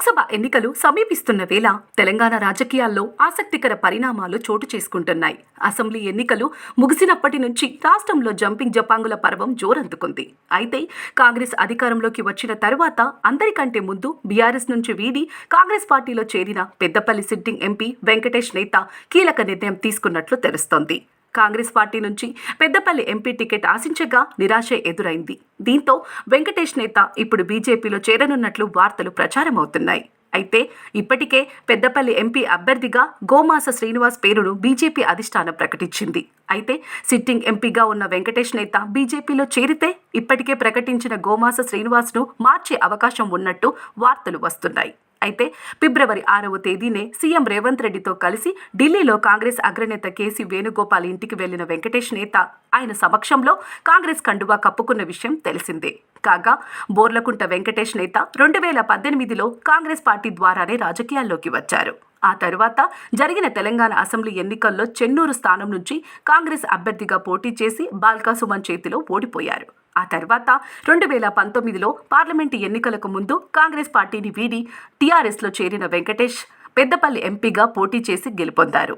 లోక్సభ ఎన్నికలు సమీపిస్తున్న వేళ తెలంగాణ రాజకీయాల్లో ఆసక్తికర పరిణామాలు చోటు చేసుకుంటున్నాయి. అసెంబ్లీ ఎన్నికలు ముగిసినప్పటి నుంచి రాష్ట్రంలో జంపింగ్ జపాంగుల పర్వం జోరందుకుంది. అయితే కాంగ్రెస్ అధికారంలోకి వచ్చిన తరువాత అందరికంటే ముందు బీఆర్ఎస్ నుంచి వీడి కాంగ్రెస్ పార్టీలో చేరిన పెద్దపల్లి సిట్టింగ్ ఎంపీ వెంకటేష్ నేత కీలక నిర్ణయం తీసుకున్నట్లు తెలుస్తోంది. కాంగ్రెస్ పార్టీ నుంచి పెద్దపల్లి ఎంపీ టికెట్ ఆశించగా నిరాశ ఎదురైంది. దీంతో వెంకటేష్ నేత ఇప్పుడు బీజేపీలో చేరనున్నట్లు వార్తలు ప్రచారమవుతున్నాయి. అయితే ఇప్పటికే పెద్దపల్లి ఎంపీ అభ్యర్థిగా గోమాస శ్రీనివాస్ పేరును బీజేపీ అధిష్టానం ప్రకటించింది. అయితే సిట్టింగ్ ఎంపీగా ఉన్న వెంకటేష్ నేత బీజేపీలో చేరితే ఇప్పటికే ప్రకటించిన గోమాస శ్రీనివాస్ను మార్చే అవకాశం ఉన్నట్టు వార్తలు వస్తున్నాయి. అయితే ఫిబ్రవరి ఆరవ తేదీనే సీఎం రేవంత్ రెడ్డితో కలిసి ఢిల్లీలో కాంగ్రెస్ అగ్రనేత కేసీ వేణుగోపాల్ ఇంటికి వెళ్ళిన వెంకటేష్ నేత ఆయన సమక్షంలో కాంగ్రెస్ కండువా కప్పుకున్న విషయం తెలిసిందే. కాగా బోర్లకుంట వెంకటేష్ నేత రెండు వేల పద్దెనిమిదిలో కాంగ్రెస్ పార్టీ ద్వారానే రాజకీయాల్లోకి వచ్చారు. ఆ తర్వాత జరిగిన తెలంగాణ అసెంబ్లీ ఎన్నికల్లో చెన్నూరు స్థానం నుంచి కాంగ్రెస్ అభ్యర్థిగా పోటీ చేసి బాల్కా సుమన్ చేతిలో ఓడిపోయారు. ఆ తర్వాత రెండు వేల పంతొమ్మిదిలో పార్లమెంటు ఎన్నికలకు ముందు కాంగ్రెస్ పార్టీని వీడి టీఆర్ఎస్లో చేరిన వెంకటేష్ పెద్దపల్లి ఎంపీగా పోటీ చేసి గెలుపొందారు.